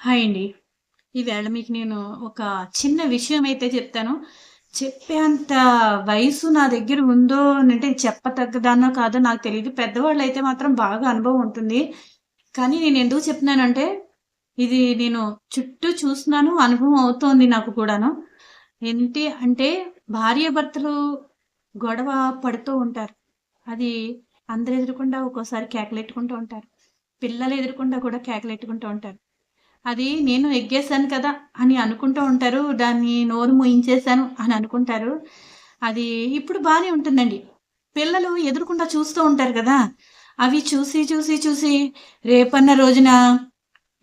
Hi అండి. ఈవేళ మీకు నేను ఒక చిన్న విషయం అయితే చెప్తాను. చెప్పేంత వయసు నా దగ్గర ఉందో అంటే చెప్పతగ్గదానో కాదో నాకు తెలియదు పెద్దవాళ్ళు అయితే మాత్రం బాగా అనుభవం ఉంటుంది. కానీ నేను ఎందుకు చెప్తున్నానంటే, ఇది నేను చుట్టూ చూస్తున్నాను. అనుభవం అవుతోంది నాకు కూడాను. ఏంటి అంటే భార్యాభర్తలు గొడవ పడుతూ ఉంటారు. అది అందరు ఎదురుకుండా ఒక్కోసారి కేకలెట్టుకుంటూ ఉంటారు. పిల్లలు ఎదురుకుండా కూడా కేకలెట్టుకుంటూ ఉంటారు. అది నేను ఎగ్గేసాను కదా! అని అనుకుంటూ ఉంటారు. దాన్ని నోరు ముయించేశాను అని అనుకుంటారు. అది ఇప్పుడు బాగానే ఉంటుందండి. పిల్లలు ఎదురుకుండా చూస్తూ ఉంటారు కదా! అవి చూసి, చూసి, చూసి రేపన్న రోజున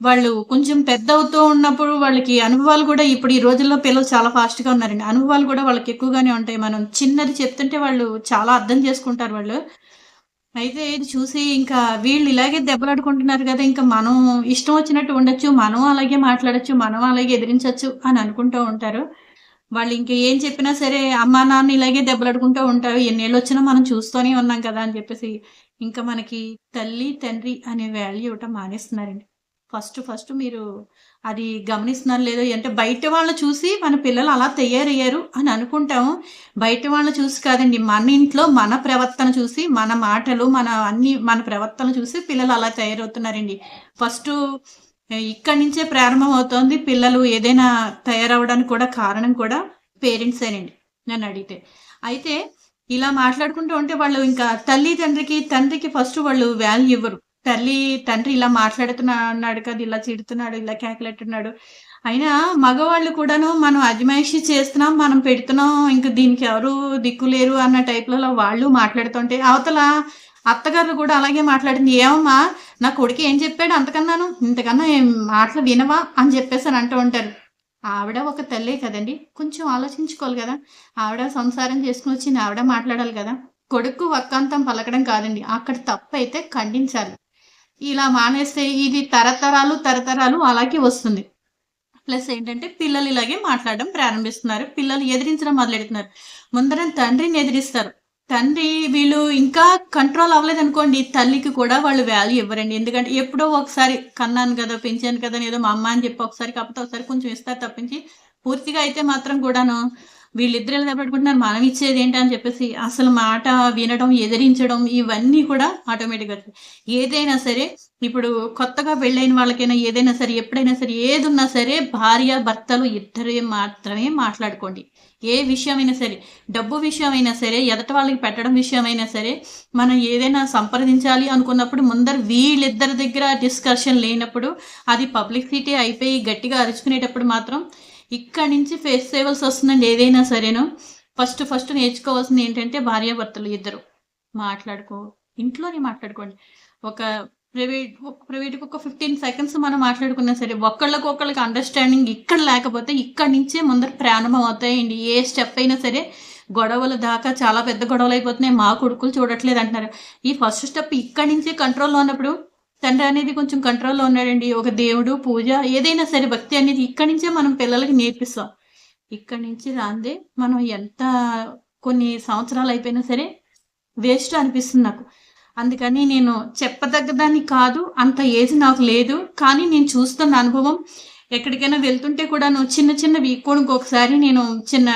వాళ్ళు కొంచెం పెద్దవుతూ ఉన్నప్పుడు వాళ్ళకి అనుభవాలు కూడా ఇప్పుడు ఈ రోజుల్లో పిల్లలు చాలా ఫాస్ట్‌గా ఉన్నారండి. అనుభవాలు కూడా వాళ్ళకి ఎక్కువగానే ఉంటాయి. మనం చిన్నది చెప్తుంటే వాళ్ళు చాలా అర్థం చేసుకుంటారు వాళ్ళు. అయితే ఇది చూసి ఇంకా వీళ్ళు ఇలాగే దెబ్బలాడుకుంటున్నారు కదా ఇంకా మనం ఇష్టం వచ్చినట్టు ఉండొచ్చు. మనం అలాగే మాట్లాడొచ్చు. మనం అలాగే ఎదిరించొచ్చు అని అనుకుంటూ ఉంటారు. వాళ్ళు ఇంకా ఏం చెప్పినా సరే అమ్మా, నాన్న ఇలాగే దెబ్బలాడుకుంటూ ఉంటారు. ఎన్నేళ్ళొచ్చినా మనం చూస్తూనే ఉన్నాం కదా! అని చెప్పేసి ఇంకా మనకి తల్లి, తండ్రి అనే వాల్యూ ఇవ్వటం మానేస్తున్నారండి. ఫస్ట్ ఫస్ట్ మీరు అది గమనిస్తున్నారు లేదో అంటే బయట వాళ్ళని చూసి మన పిల్లలు అలా తయారయ్యారు అని అనుకుంటాము. బయట వాళ్ళు చూసి కాదండి. మన ఇంట్లో మన ప్రవర్తన చూసి, మన మాటలు, మన అన్ని మన ప్రవర్తన చూసి పిల్లలు అలా తయారవుతున్నారండి. ఫస్ట్ ఇక్కడి నుంచే ప్రారంభం అవుతోంది. పిల్లలు ఏదైనా తయారవ్వడానికి కూడా కారణం కూడా పేరెంట్సేనండి నన్నడిగితే. అయితే ఇలా మాట్లాడుకుంటూ ఉంటే వాళ్ళు ఇంకా తల్లి, తండ్రికి తండ్రికి ఫస్ట్ వాళ్ళు వాల్యూ ఇవ్వరు. తల్లి, తండ్రి ఇలా మాట్లాడుతున్నా అన్నాడు కదా! ఇలా చిడుతున్నాడు ఇలా కేకలెట్టున్నాడు. అయినా మగవాళ్ళు కూడాను మనం అజమాయిషి చేస్తున్నాం, మనం పెడుతున్నాం, ఇంక దీనికి ఎవరు దిక్కు లేరు అన్న టైప్‌లలో వాళ్ళు మాట్లాడుతుంటే, అవతల అత్తగారు కూడా అలాగే మాట్లాడింది. "ఏమమ్మా నా కొడుకు ఏం చెప్పాడు అంతకన్నాను? ఇంతకన్నా ఏం మాటలు వినవా?" అని చెప్పేసని అంటూ ఉంటారు. ఆవిడ ఒక తల్లే కదండీ! కొంచెం ఆలోచించుకోవాలి కదా ఆవిడ సంసారం చేసుకొనొచ్చింది ఆవిడ మాట్లాడాలి కదా కొడుకు వక్కాంతం పలకడం కాదండి. అక్కడ తప్పైతే ఖండించాలి. ఇలా మానేస్తే ఇది తరతరాలు, తరతరాలు అలాగే వస్తుంది. ప్లస్ ఏంటంటే పిల్లలు ఇలాగే మాట్లాడడం ప్రారంభిస్తున్నారు. పిల్లలు ఎదిరించడం మొదలెడుతున్నారు. ముందర తండ్రిని ఎదిరిస్తారు. తండ్రి వీళ్ళు ఇంకా కంట్రోల్ అవ్వలేదనుకోండి, తల్లికి కూడా వాళ్ళు వాల్యూ ఇవ్వరండి. ఎందుకంటే ఎప్పుడో ఒకసారి కన్నాను కదా పెంచాను కదా! అని ఏదో మా అమ్మ అని చెప్పి ఒకసారి కాకపోతే ఒకసారి కొంచెం ఇస్తారు తప్పించి, పూర్తిగా అయితే మాత్రం కూడాను వీళ్ళిద్దరు ఎలా దెబ్బలాడుకుంటున్నారు మనం ఇచ్చేది ఏంటి అని చెప్పేసి అసలు మాట వినడం, ఎదిరించడం ఇవన్నీ కూడా ఆటోమేటిక్‌గా ఏదైనా సరే ఇప్పుడు కొత్తగా పెళ్ళైన వాళ్ళకైనా ఏదైనా సరే ఎప్పుడైనా సరే ఏదున్నా సరే భార్య, భర్తలు ఇద్దరే మాత్రమే మాట్లాడుకోండి. ఏ విషయమైనా సరే, డబ్బు విషయమైనా సరే, ఎదట వాళ్ళకి పెట్టడం విషయమైనా సరే, మనం ఏదైనా సంప్రదించాలి అనుకున్నప్పుడు ముందర వీళ్ళిద్దరి దగ్గర డిస్కషన్ లేనప్పుడు అది పబ్లిసిటీ అయిపోయి గట్టిగా అరుచుకునేటప్పుడు మాత్రం ఇక్కడి నుంచి ఫేస్ చేయవలసి వస్తుందండి ఏదైనా సరేను. ఫస్ట్ ఫస్ట్ నేర్చుకోవాల్సింది ఏంటంటే భార్యాభర్తలు ఇద్దరు మాట్లాడుకో ఇంట్లోనే మాట్లాడుకోండి. ఒక ప్రైవేట్ ఒక ప్రైవేట్కి ఒక 15 సెకండ్స్ మనం మాట్లాడుకున్నా సరే ఒకళ్ళకొకళ్ళకి అండర్‌స్టాండింగ్ ఇక్కడ లేకపోతే ఇక్కడి నుంచే ముందర ప్రారంభం అవుతాయండి. ఏ స్టెప్ అయినా సరే గొడవల దాకా చాలా పెద్ద గొడవలు అయిపోతున్నాయి మా కొడుకులు చూడట్లేదు అంటున్నారు. ఈ ఫస్ట్ స్టెప్ ఇక్కడి నుంచే కంట్రోల్‌లో ఉన్నప్పుడు తండ్రి అనేది కొంచెం కంట్రోల్‌లో ఉన్నాడండి. ఒక దేవుడు, పూజ ఏదైనా సరే భక్తి అనేది ఇక్కడి నుంచే మనం పిల్లలకి నేర్పిస్తాం. ఇక్కడి నుంచి రాందే మనం ఎంత కొన్ని సంవత్సరాలు అయిపోయినా సరే వేస్ట్ అనిపిస్తుంది నాకు. అందుకని నేను చెప్పదగ్గదాన్ని కాదు. అంత ఏజ్ నాకు లేదు. కానీ నేను చూస్తున్న అనుభవం ఎక్కడికైనా వెళ్తుంటే కూడాను చిన్న చిన్నవి కొనుక్కొకసారి నేను చిన్న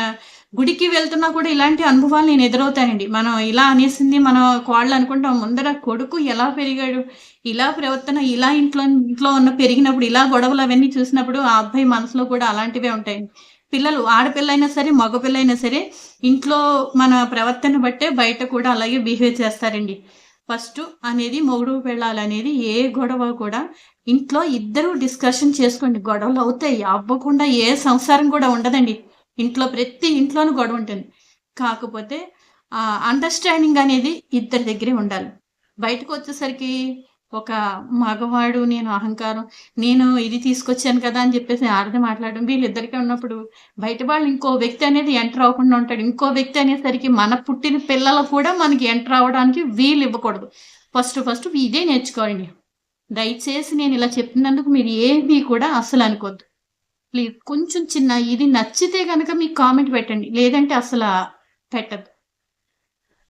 గుడికి వెళ్తున్నా కూడా ఇలాంటి అనుభవాలు నేను ఎదురవుతానండి. మనం ఇలా అనేసింది మన కోళ్ళు అనుకుంటాం. ముందర కొడుకు ఎలా పెరిగాడు, ఇలా ప్రవర్తన, ఇలా ఇంట్లో ఇంట్లో ఉన్న పెరిగినప్పుడు ఇలా గొడవలు అవన్నీ చూసినప్పుడు ఆ అబ్బాయి మనసులో కూడా అలాంటివే ఉంటాయండి. పిల్లలు ఆడపిల్లైనా సరే, మగపిల్లైనా సరే ఇంట్లో మన ప్రవర్తన బట్టే బయట కూడా అలాగే బిహేవ్ చేస్తారండి. ఫస్ట్ అనేది మొగుడు పెళ్ళాలనేది ఏ గొడవ కూడా ఇంట్లో ఇద్దరు డిస్కషన్ చేసుకోండి. గొడవలు అవుతాయి. అవ్వకుండా ఏ సంసారం కూడా ఉండదండి. ఇంట్లో ప్రతి ఇంట్లోనూ గొడవ ఉంటుంది. కాకపోతే ఆ అండర్‌స్టాండింగ్ అనేది ఇద్దరి దగ్గరే ఉండాలి. బయటకొచ్చేసరికి ఒక మగవాడు నేను అహంకారం, నేను ఇది తీసుకొచ్చాను కదా! అని చెప్పేసి ఆడది మాట్లాడడం వీళ్ళిద్దరికీ ఉన్నప్పుడు బయట వాళ్ళు ఇంకో వ్యక్తి అనేది ఎంటర్ అవ్వకుండా ఉంటాడు. ఇంకో వ్యక్తి అనేసరికి మన పుట్టిన పిల్లలు కూడా మనకి ఎంటర్ అవ్వడానికి వీలు ఇవ్వకూడదు. ఫస్ట్ ఫస్ట్ ఇదే నేర్చుకోండి దయచేసి నేను ఇలా చెప్పినందుకు మీరు ఏమీ కూడా అస్సలు అనుకోద్దు. ప్లీజ్ కొంచెం చిన్న ఇది నచ్చితే కనుక మీకు కామెంట్ పెట్టండి. లేదంటే అసలు పెట్టదు